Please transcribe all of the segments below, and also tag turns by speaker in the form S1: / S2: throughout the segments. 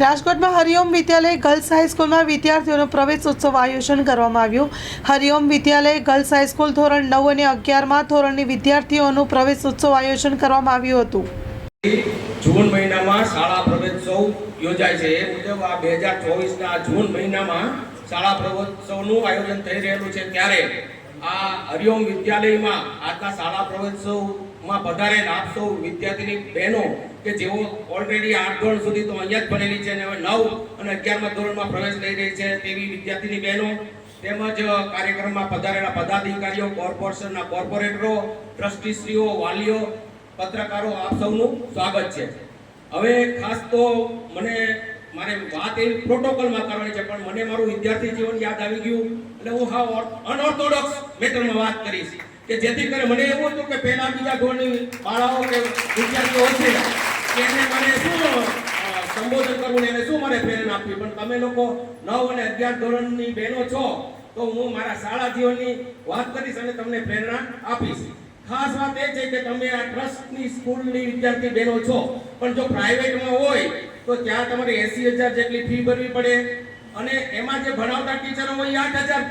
S1: રાજકોટમાં હરિઓમ વિદ્યાલય ગર્લ્સ હાઈસ્કૂલમાં વિદ્યાર્થીઓનો પ્રવેશ ઉત્સવ આયોજન કરવામાં આવ્યું. હરિઓમ વિદ્યાલય ગર્લ્સ હાઈસ્કૂલ ધોરણ નવ અને અગિયારમાં ધોરણની વિદ્યાર્થીઓનું પ્રવેશ ઉત્સવ આયોજન કરવામાં આવ્યું હતું.
S2: જૂન મહિનામાં શાળા પ્રવેશોત્સવ યોજાય છે. એ મુજબ આ બે હજાર ચોવીસના જૂન મહિનામાં શાળા પ્રવેશોત્સવનું આયોજન થઈ રહેલું છે. ત્યારે આ હરિઓમ વિદ્યાલયમાં આજના શાળા પ્રવેશોત્સવમાં પધારેલ આપ વિદ્યાર્થીની બહેનો કે જેઓ ઓલરેડી આઠ ધોરણ સુધી તો અહીંયા જ ભણેલી છે અને હવે નવ અને અગિયારમાં ધોરણમાં પ્રવેશ લઈ રહી છે તેવી વિદ્યાર્થીની બહેનો તેમજ કાર્યક્રમમાં પધારેલા પદાધિકારીઓ, કોર્પોરેશનના કોર્પોરેટરો, ટ્રસ્ટીશ્રીઓ, વાલીઓ, પત્રકારો, આપ સૌનું સ્વાગત છે. હવે ખાસ તો મને, મારે વાત એવી પ્રોટોકોલમાં કરવાની છે, પણ મને મારું વિદ્યાર્થી જીવન યાદ આવી ગયું એટલે હું હા અનઓર્થોડોક્સ મેટરમાં વાત કરીશ કે જેથી કરીને મને એવું હતું કે પહેલા બીજા ધોરણની બાળાઓ કે વિદ્યાર્થીઓ હશે કે એને મને શું સંબોધન કરવું એને શું મને પ્રેરણા આપવી? પણ તમે લોકો નવ અને અગિયાર ધોરણની બહેનો છો, તો હું મારા શાળા જીવનની વાત કરીશ અને તમને પ્રેરણા આપીશ. ખાસ વાત એ છે કે તમે આ ટ્રસ્ટની સ્કૂલની વિદ્યાર્થી બહેનો છો, પણ જો પ્રાઇવેટમાં હોય, તો ત્યાં તમારે એસી હજાર જેટલી ફી ભરવી પડે. અને એમાં જે ભણાવતા ટીચરો હોય એ આઠ હજાર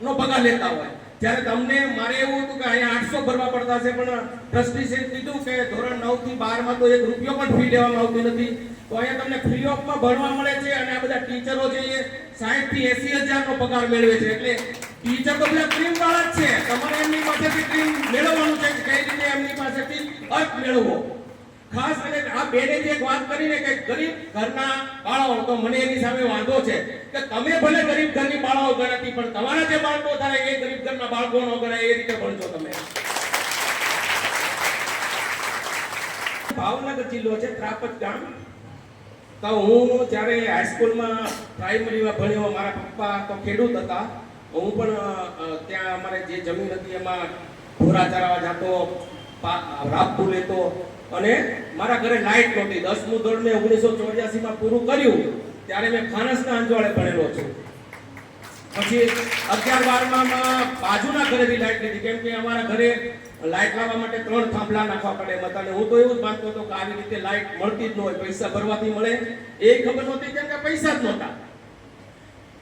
S2: નો પગાર લેતા હોય. જ્યારે તમને મારે એવું હતું કે અહીંયા આઠસો ભરવા પડતા છે પણ ટ્રસ્ટીસે કીધું કે ધોરણ નવથી બારમાં તો એક રૂપિયો પણ ફી લેવામાં આવતી નથી. તો અહીંયા તમને ફ્રી ઓફમાં ભણવા મળે છે અને આ બધા ટીચરો છે એ સાહીઠથી એસી હજાર નો પગાર મેળવે છે. એટલે ટીચર તો બધા ક્રીમ વાળા જ છે. તમારે એમની પાસેથી ક્રીમ મેળવવાનું છે કઈ રીતે એમની પાસેથી અર્થ મેળવવો? ખાસ કરીને આ બેને જે વાત કરીને કે ગરીબ ઘરના બાળાઓ, તો મને એની સામે વાંધો છે કે તમે ભલે ગરીબ ઘરની બાળાઓ ગણાતી, પણ તમારા જે બાળકો થાય એ ગરીબ ઘરના બાળકો નો ગણાય, એ રીતે ભણજો તમે. ભાવનગર જિલ્લો છે ત્રાપજ ગામ. તો હું જ્યારે હાઈસ્કૂલમાં પ્રાઇમરીમાં ભણ્યો, મારા પપ્પા તો ખેડૂત હતા. હું પણ ત્યાં અમારે જે જમીન હતી એમાં ઢોરા ચરાવવા જતો, પા- રાબતું લેતો. અને મારા ઘરે લાઈટ નહોતી દસમું ધોરણ મેં ઓગણીસો ચોર્યાસીમાં પૂરું કર્યું, ત્યારે મેં ફાનસના અંજવાળે ભણેલો છું. પછી અગિયાર બારમાં બાજુના ઘરેથી લાઈટ લીધી, કેમ કે અમારા ઘરે લાઈટ લાવવા માટે ત્રણ થાંભલા નાખવા પડે એમ હતા હું તો એવું જ માનતો હતો કે આવી રીતે લાઈટ મળતી જ ન હોય, પૈસા ભરવાથી મળે. એ ખબર નહોતી, કેમ કે પૈસા જ નહોતા.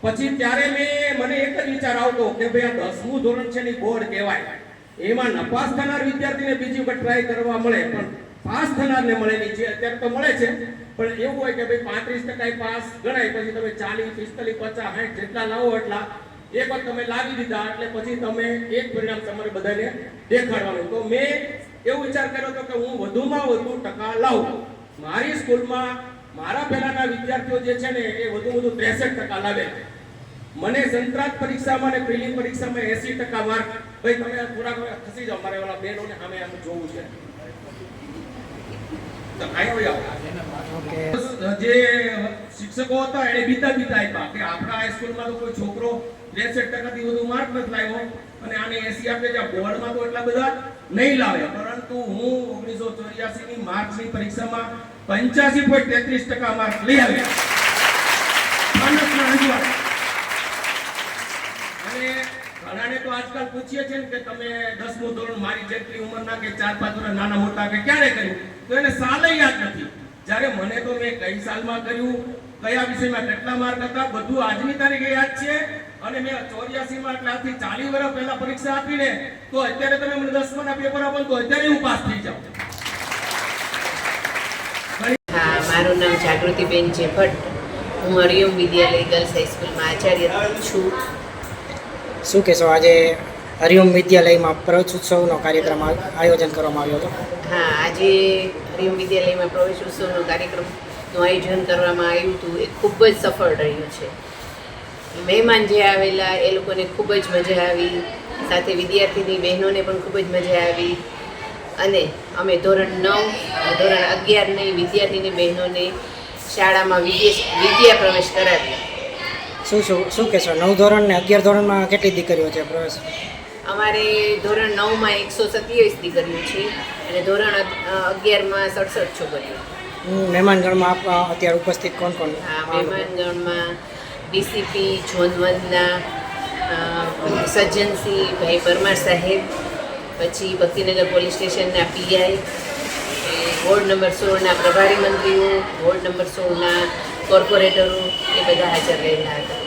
S2: પછી ત્યારે મેં, મને એક જ વિચાર આવતો કે ભાઈ આ દસમું ધોરણ છે ની બોર્ડ કહેવાય. એમાં નપાસ થનાર વિદ્યાર્થીને બીજી વખત ટ્રાય કરવા મળે, પણ પાસ થનારને મળે નહીં. છે અત્યારે તો મળે છે, પણ એવું હોય કે ભાઈ પાંત્રીસ ટકા પાસ ગણાય, પછી તમે ચાલીસ, પિસ્તાલીસ, પચાસ, સાઠ જેટલા લાવો એટલા, એક વાર તમે લાવી દીધા એટલે પછી તમે એક પરિણામ તમારે બધાને દેખાડવાનું. તો મેં એવું વિચાર કર્યો હતો કે હું વધુમાં વધુ ટકા લાવું. મારી સ્કૂલમાં મારા પહેલાના વિદ્યાર્થીઓ જે છે ને, એ વધુ વધુ ત્રેસઠ ટકા લાવે. મને સંતરાત પરીક્ષામાં અને પ્રિલિમ પરીક્ષામાં એસી ટકા માર્ક ભાઈ, તમે થોડાક ખસી જાઓ, મારે ઓલા બહેનોને સામે આમ જોવું છે. જે શિક્ષકો હતા એને બીતા બીતા આપ્યા કે આપણા હાઈસ્કૂલમાં તો કોઈ છોકરો ત્રેસઠ ટકાથી વધુ માર્ક નથી લાવ્યો અને આને એસી આપે છે. બોર્ડમાં તો એટલા બધા નહીં લાવે પરંતુ હું ઓગણીસો ચોર્યાસી ની માર્ચની પરીક્ષામાં પંચ્યાસી પોઈન્ટ તેત્રીસ ટકા માર્ક લઈ આવ્યા. અને ઘણાને તો આજકાલ પૂછીએ છે કે તમે દસમું ધોરણ મારી જેટલી ઉંમરના કે ચાર પાંચ વર્ષ નાના મોટા કે ક્યારે કર્યું? તો એને સાલે યાદ નથી. જ્યારે મને તો મેં કઈ સાલમાં કર્યું, કયા વિષયમાં કેટલા માર્ક હતા, બધું આજની તારીખે યાદ છે. અને મેં ચોર્યાસી માં એટલે આજથી ચાલીસ વર્ષ પહેલા પરીક્ષા આપીને, તો અત્યારે તમે મને દસમાના પેપર આપો તો અત્યારે હું પાસ થઈ જાઉં.
S3: મારું નામ જાગૃતિબેન છે ભટ્ટ હું હરિઓમ વિદ્યાલય ગર્લ્સ હાઈસ્કૂલમાં આચાર્ય છું.
S4: શું કહેશો? આજે હરિઓમ વિદ્યાલયમાં પ્રવેશ ઉત્સવનો કાર્યક્રમ આયોજન કરવામાં આવ્યો હતો.
S3: હા, આજે હરિઓમ વિદ્યાલયમાં પ્રવેશ ઉત્સવનો કાર્યક્રમનું આયોજન કરવામાં આવ્યું હતું. એ ખૂબ જ સફળ રહ્યું છે. મહેમાન જે આવેલા, એ લોકોને ખૂબ જ મજા આવી. સાથે વિદ્યાર્થીની બહેનોને પણ ખૂબ જ મજા આવી. અને અમે ધોરણ નવ, ધોરણ અગિયારની વિદ્યાર્થીની બહેનોને શાળામાં વિદેશ, વિદ્યા પ્રવેશ કરાવી
S4: શું શું શું કહેશો? નવ ધોરણ ને અગિયાર ધોરણમાં કેટલી દીકરીઓ છે પ્રવેશ
S3: અમારે ધોરણ નવમાં એકસો સત્યાવીસ દીકરીઓ છે અને ધોરણ અગિયારમાં સડસઠ છોકરીઓ.
S4: હમ, મહેમાનગણમાં આપ અત્યારે ઉપસ્થિત કોણ કોણ?
S3: મહેમાનગણમાં ડીસીપી જોનવંદના વંદના સજ્જનસિંહ ભાઈ પરમાર સાહેબ પછી ભક્તિનગર પોલીસ સ્ટેશનના પીઆઈ વોર્ડ નંબર સોળના પ્રભારી મંત્રીઓ વોર્ડ નંબર સોળના કોર્પોરેટરો એ બધા હાજર રહેલા હતા.